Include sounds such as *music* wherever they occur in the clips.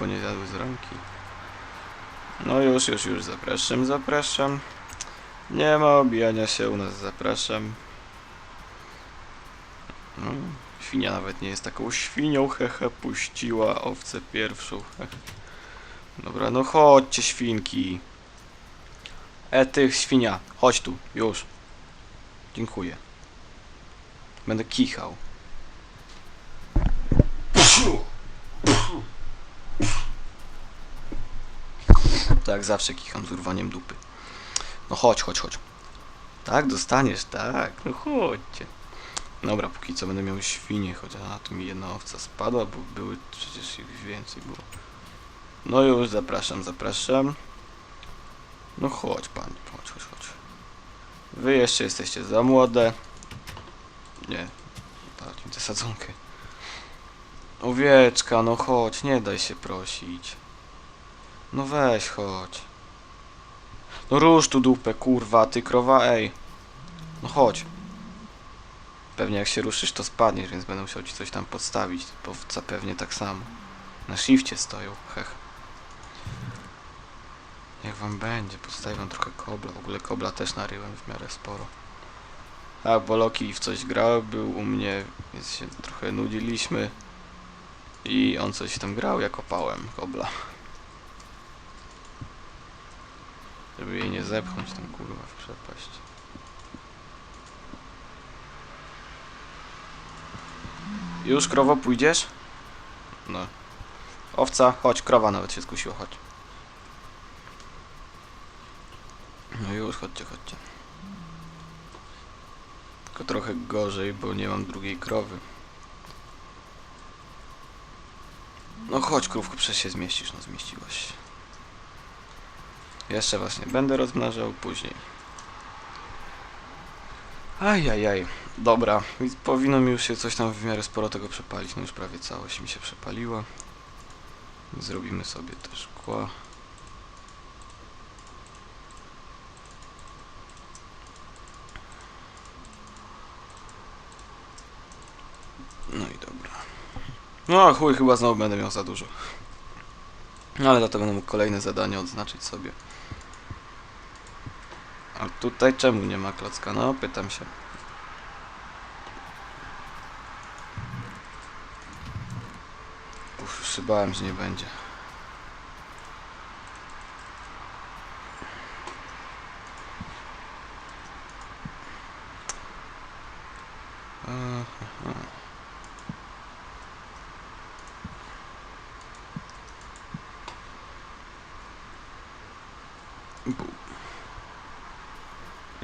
jabłko nie zjadły z ręki. No już, już, już, zapraszam, zapraszam. Nie ma obijania się u nas, zapraszam. No, świnia nawet nie jest taką świnią, hehe, puściła owcę pierwszą. Dobra, no chodźcie świnki. E, ty świnia, chodź tu, już. Dziękuję. Będę kichał. Tak, zawsze kicham z urwaniem dupy. No chodź, chodź, chodź. Tak, dostaniesz, tak, no chodźcie. Dobra, póki co będę miał świnie, chociaż a, tu mi jedna owca spadła, bo były przecież ich więcej było. No już, zapraszam, zapraszam. No chodź, pani, chodź, chodź, chodź. Wy jeszcze jesteście za młode. Nie, dać mi tę sadzonkę. Owieczka, no chodź, nie daj się prosić. No weź, chodź. No rusz tu dupę, kurwa, ty krowa, ej. No chodź. Pewnie jak się ruszysz, to spadniesz, więc będę musiał ci coś tam podstawić. Powca pewnie tak samo. Na shifcie stoją, hech. Jak wam będzie, podstawię wam trochę kobla. W ogóle kobla też naryłem w miarę sporo. Tak, bo Loki w coś grał, był u mnie, więc się trochę nudziliśmy. I on coś tam grał, ja kopałem kobla. Żeby jej nie zepchnąć tam kurwa w przepaść. Już krowo pójdziesz? No. Owca, chodź, krowa nawet się skusiła, chodź. No już, chodźcie, chodźcie. Tylko trochę gorzej, bo nie mam drugiej krowy. No chodź, krówku, przecież się zmieścisz, no zmieściłaś. Jeszcze właśnie będę rozmnażał później. Ajajaj, dobra, powinno mi już się coś tam w miarę sporo tego przepalić, no już prawie całość mi się przepaliła. Zrobimy sobie też szkła. No i dobra. No chuj, chyba znowu będę miał za dużo. No ale to będę mógł kolejne zadanie odznaczyć sobie. A tutaj czemu nie ma klocka? No, pytam się. Uff, już się bałem, że nie będzie.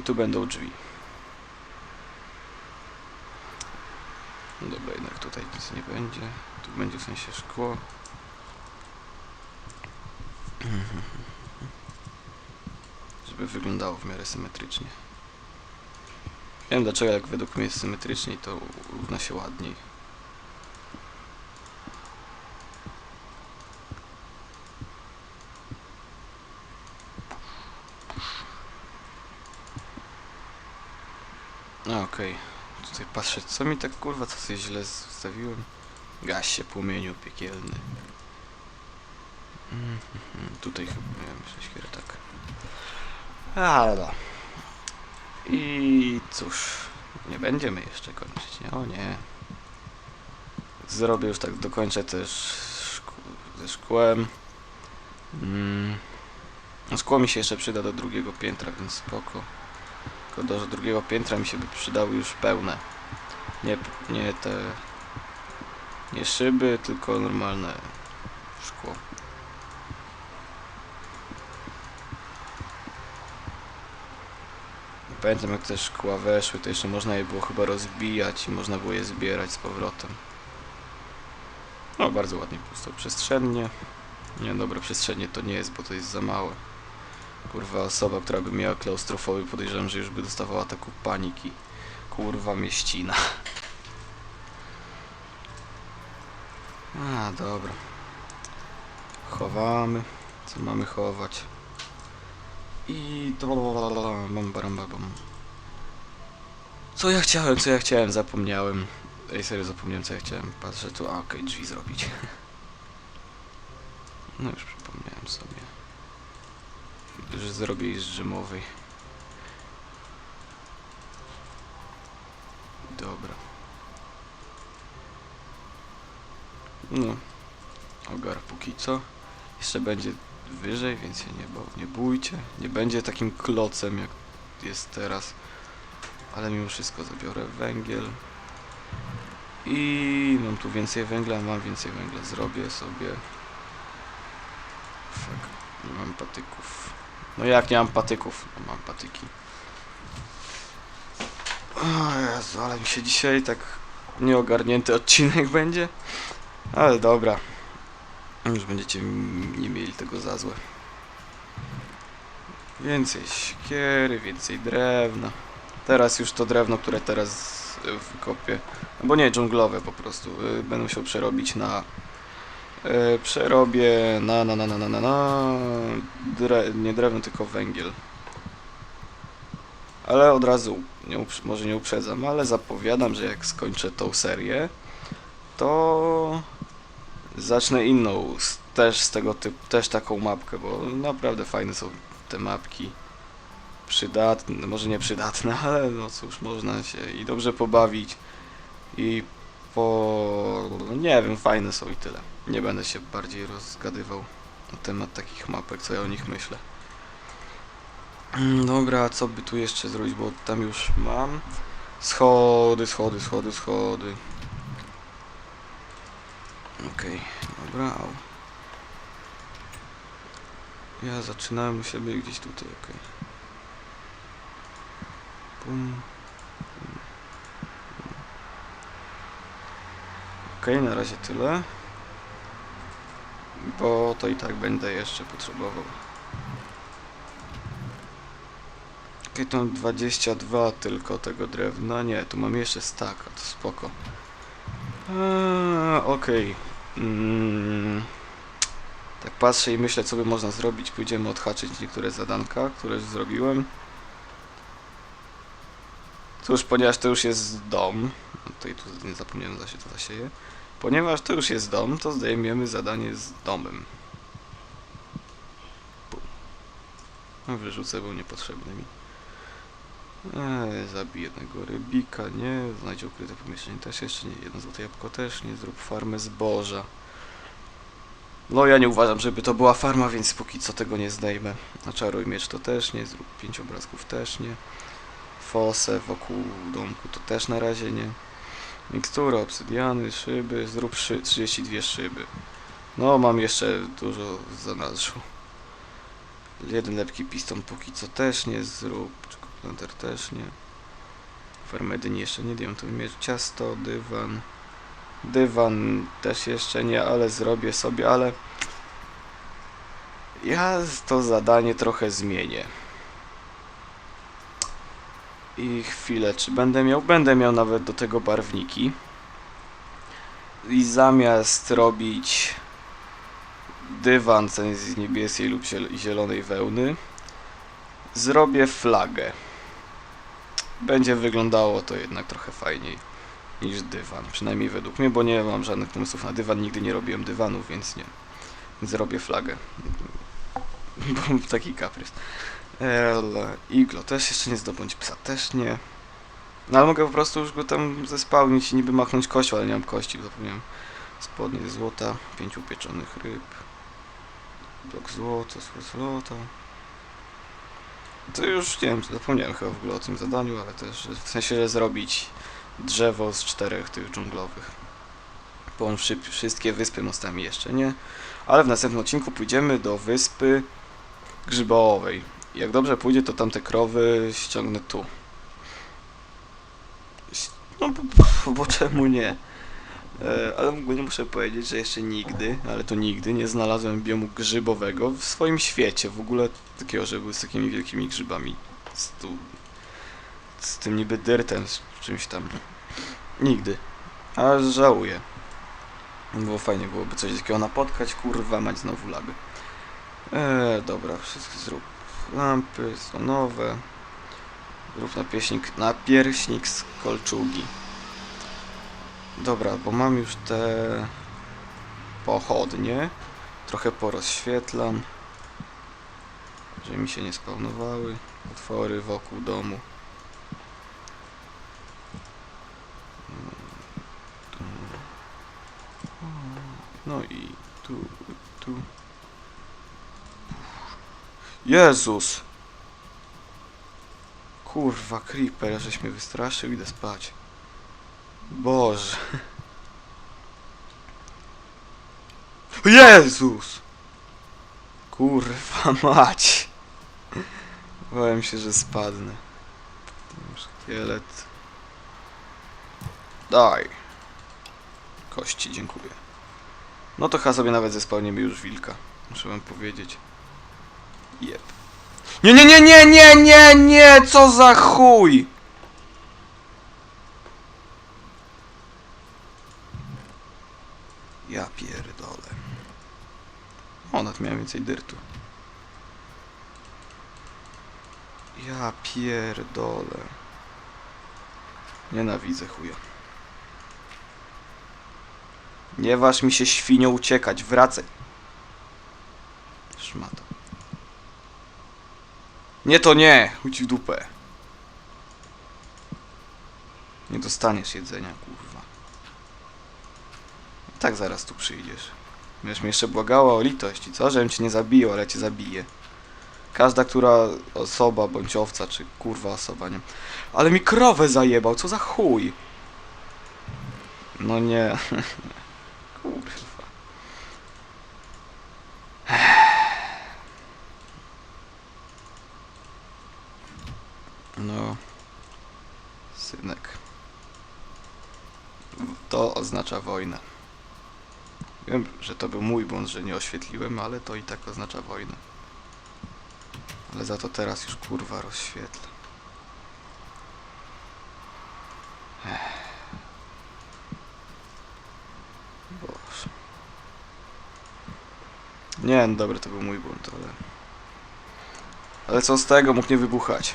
Tu będą drzwi. No dobra, jednak tutaj nic nie będzie. Tu będzie w sensie szkło. Żeby wyglądało w miarę symetrycznie. Wiem dlaczego, jak według mnie jest symetrycznie, to równa się ładniej. A, okej. Patrzę, co mi tak kurwa, co sobie źle zostawiłem? Gaś się płomieniu piekielny. Mhm, Tutaj chyba miałem coś tak. Ale no. I cóż, nie będziemy jeszcze kończyć, nie? O nie. Zrobię już tak, dokończę też szkł- ze szkłem. Mm. No szkło mi się jeszcze przyda do drugiego piętra, więc spoko. Tylko do drugiego piętra mi się by przydały już pełne. Nie, nie te... Nie szyby, tylko normalne szkło. Pamiętam jak te szkła weszły, to jeszcze można je było chyba rozbijać i można było je zbierać z powrotem. No, bardzo ładnie pusto przestrzennie. Nie, dobra, przestrzennie to nie jest, bo to jest za małe. Kurwa, osoba, która by miała klaustrofoby, podejrzewam, że już by dostawała taką paniki. Kurwa, mieścina. A, dobra. Chowamy. Co mamy chować? I... Bam, bam, bam, bam. Co ja chciałem, co ja chciałem, zapomniałem. Ej, serio zapomniałem, co ja chciałem. Patrzę tu, a okej, drzwi zrobić. *laughs* No już przypomniałem sobie. Że zrobię z dżemowej. Dobra. No. Ogar póki co. Jeszcze będzie wyżej, więc się nie, nie bójcie. Nie będzie takim klocem jak jest teraz. Ale mimo wszystko zabiorę węgiel. I mam tu więcej węgla, mam więcej węgla. Zrobię sobie. Fuck, nie mam patyków. No jak nie mam patyków? No mam patyki. O Jezu, ale mi się dzisiaj tak nieogarnięty odcinek *laughs* będzie. Ale dobra. Już będziecie nie mieli tego za złe. Więcej siekiery, więcej drewna. Teraz już to drewno, które teraz y, wykopię, albo nie, dżunglowe po prostu, y, będę musiał przerobić na... y, Przerobię na, na, na, na, na, na, na dre, nie drewno, tylko węgiel. Ale od razu, nie może nie uprzedzam, ale zapowiadam, że jak skończę tą serię, to zacznę inną, też z tego typu, też taką mapkę, bo naprawdę fajne są te mapki. Przydatne, może nie przydatne, *laughs* ale no cóż, można się i dobrze pobawić i po... no nie wiem, fajne są i tyle. Nie będę się bardziej rozgadywał na temat takich mapek, co ja o nich myślę. Mm, Dobra, co by tu jeszcze zrobić, bo tam już mam. Schody, schody, schody, schody. Okej, dobra, au. Ja zaczynałem u siebie gdzieś tutaj, okej. Pum. pum. Okej, na razie tyle. Bo to i tak będę jeszcze potrzebował. Okej, to mam 22 tylko tego drewna. Nie, tu mam jeszcze staka, to spoko. Eee, Okej. Mm. Tak patrzę i myślę, co by można zrobić. Pójdziemy odhaczyć niektóre zadanka, które już zrobiłem. Cóż, ponieważ to już jest dom, no tutaj tu nie zapomniałem, się to zasieje. Ponieważ to już jest dom, to zdejmiemy zadanie z domem. No, wyrzucę, był niepotrzebny mi. Eee, zabij jednego rybika, nie. Znajdź ukryte pomieszczenie też jeszcze nie. Jedno złote jabłko też nie. Zrób farmę zboża. No ja nie uważam, żeby to była farma, więc póki co tego nie zdejmę. Czaruj miecz to też nie. Zrób pięć obrazków też nie. Fosę wokół domku to też na razie nie. Mikstura, obsydiany, szyby. Zrób szy 32 szyby. No mam jeszcze dużo w zanadrzu. Jeden lepki piston póki co też nie zrób. Planter też nie. Farmedyni jeszcze nie, diamentowy miecz, ciasto, dywan. Dywan też jeszcze nie, ale zrobię sobie, ale ja to zadanie trochę zmienię. I chwilę, czy będę miał? Będę miał nawet do tego barwniki. I zamiast robić dywan z niebieskiej lub ziel- zielonej wełny, zrobię flagę. Będzie wyglądało to jednak trochę fajniej niż dywan, przynajmniej według mnie, bo nie mam żadnych pomysłów na dywan, nigdy nie robiłem dywanów, więc nie. Zrobię flagę. *laughs* Bo taki kaprys. Iglo też jeszcze nie zdobądź psa, też nie. No ale mogę po prostu już go tam zespałnić i niby machnąć kością, ale nie mam kości, zapomniałem. Spodnie złota, pięciu pieczonych ryb. Blok złota, złota. To już nie wiem, zapomniałem chyba w ogóle o tym zadaniu, ale też w sensie, że zrobić drzewo z czterech tych dżunglowych. Połączyć wszystkie wyspy mostami jeszcze nie. Ale w następnym odcinku pójdziemy do wyspy grzybowej. Jak dobrze pójdzie, to tamte krowy ściągnę tu. No bo, bo czemu nie? E, ale ogólnie muszę powiedzieć, że jeszcze nigdy, ale to nigdy, nie znalazłem biomu grzybowego w swoim świecie. W ogóle takiego, że był z takimi wielkimi grzybami. Z, tu, z tym niby dyrtem, z czymś tam. Nigdy. A żałuję. Było fajnie, byłoby coś takiego napotkać, kurwa, mać znowu lagę. Eee, dobra, wszystko zrób. Lampy są nowe. Zrób napierśnik, napierśnik z kolczugi. Dobra, bo mam już te pochodnie. Trochę porozświetlam. Żeby mi się nie spawnowały otwory wokół domu. No i tu, tu. Jezus! Kurwa, creeper, żeś mnie wystraszył, idę spać. Boże. Jezus! Kurwa mać. Bałem się, że spadnę. Szkielet. Daj. Kości, dziękuję. No to chyba sobie nawet zespałniemy już wilka. Muszę wam powiedzieć. Jep. Nie, nie, nie, nie, nie, nie, nie! Co za chuj! Ja pierdolę. Nawet miałem więcej dyrtu. Ja pierdolę. Nienawidzę chuja. Nie waż mi się świnio uciekać, wracaj. Szmata. Nie to nie, ci w dupę. Nie dostaniesz jedzenia, kurwa. I tak zaraz tu przyjdziesz. Będziesz mnie jeszcze błagała o litość i co? Żebym cię nie zabił, ale cię zabiję. Każda, która osoba, bądź owca, czy kurwa osoba, nie. Ale mi krowę zajebał, co za chuj. No nie. *laughs* kurwa. *sighs* No. Synek. To oznacza wojnę. Wiem, że to był mój błąd, że nie oświetliłem, ale to i tak oznacza wojnę. Ale za to teraz już kurwa rozświetlę. Boże. Nie, no dobra, to był mój błąd, ale... Ale co z tego, mógł nie wybuchać.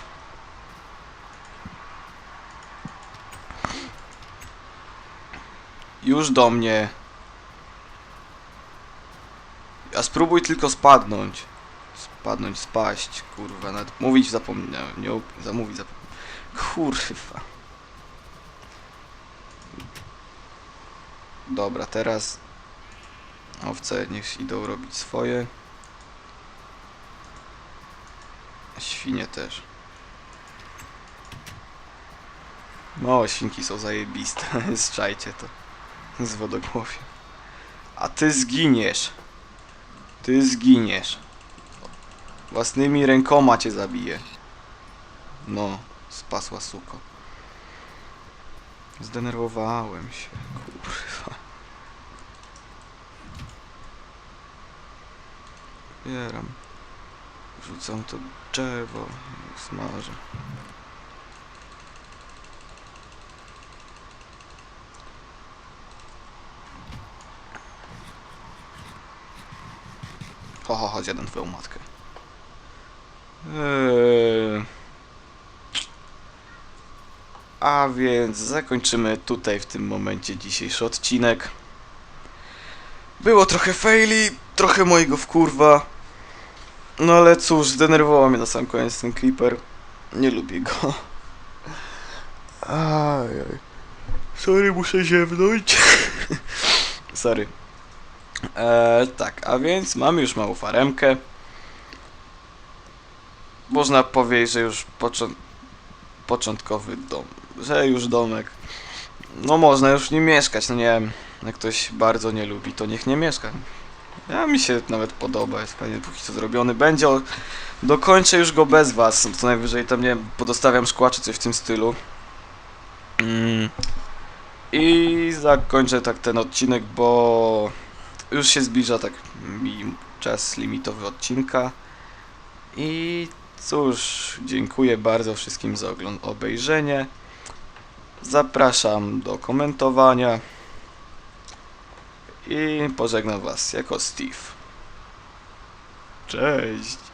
Już do mnie. A spróbuj tylko spadnąć. Spadnąć, spaść, kurwa, nawet mówić zapomniałem, nie zamówić zapomniałem. Kurwa. Dobra, teraz owce niech idą robić swoje. Świnie też. No, świnki są zajebiste, *laughs* zczajcie to. Z wodogłowie. A ty zginiesz. Ty zginiesz. Własnymi rękoma cię zabiję. No, spasła suko. Zdenerwowałem się, kurwa. Bieram. Rzucam to drzewo, smażę. Ho, ho, ho, zjadam twoją matkę. Eee... A więc zakończymy tutaj w tym momencie dzisiejszy odcinek. Było trochę faili, trochę mojego wkurwa. No ale cóż, zdenerwował mnie na sam koniec ten creeper. Nie lubię go. Ajaj. Sorry, muszę ziewnąć. *laughs* Sorry. Eee, tak, a więc mamy już małą faremkę. Można powiedzieć, że już począ początkowy dom, że już domek. No można już w nim mieszkać, no nie wiem, jak ktoś bardzo nie lubi, to niech nie mieszka. Ja mi się nawet podoba, jest fajnie póki co zrobiony. Będzie, o, dokończę już go bez was, co najwyżej tam, nie wiem, podostawiam szkła czy coś w tym stylu. Mm. I zakończę tak ten odcinek, bo już się zbliża tak czas limitowy odcinka. I cóż, dziękuję bardzo wszystkim za ogląd- obejrzenie. Zapraszam do komentowania. I pożegnam Was jako Steve. Cześć!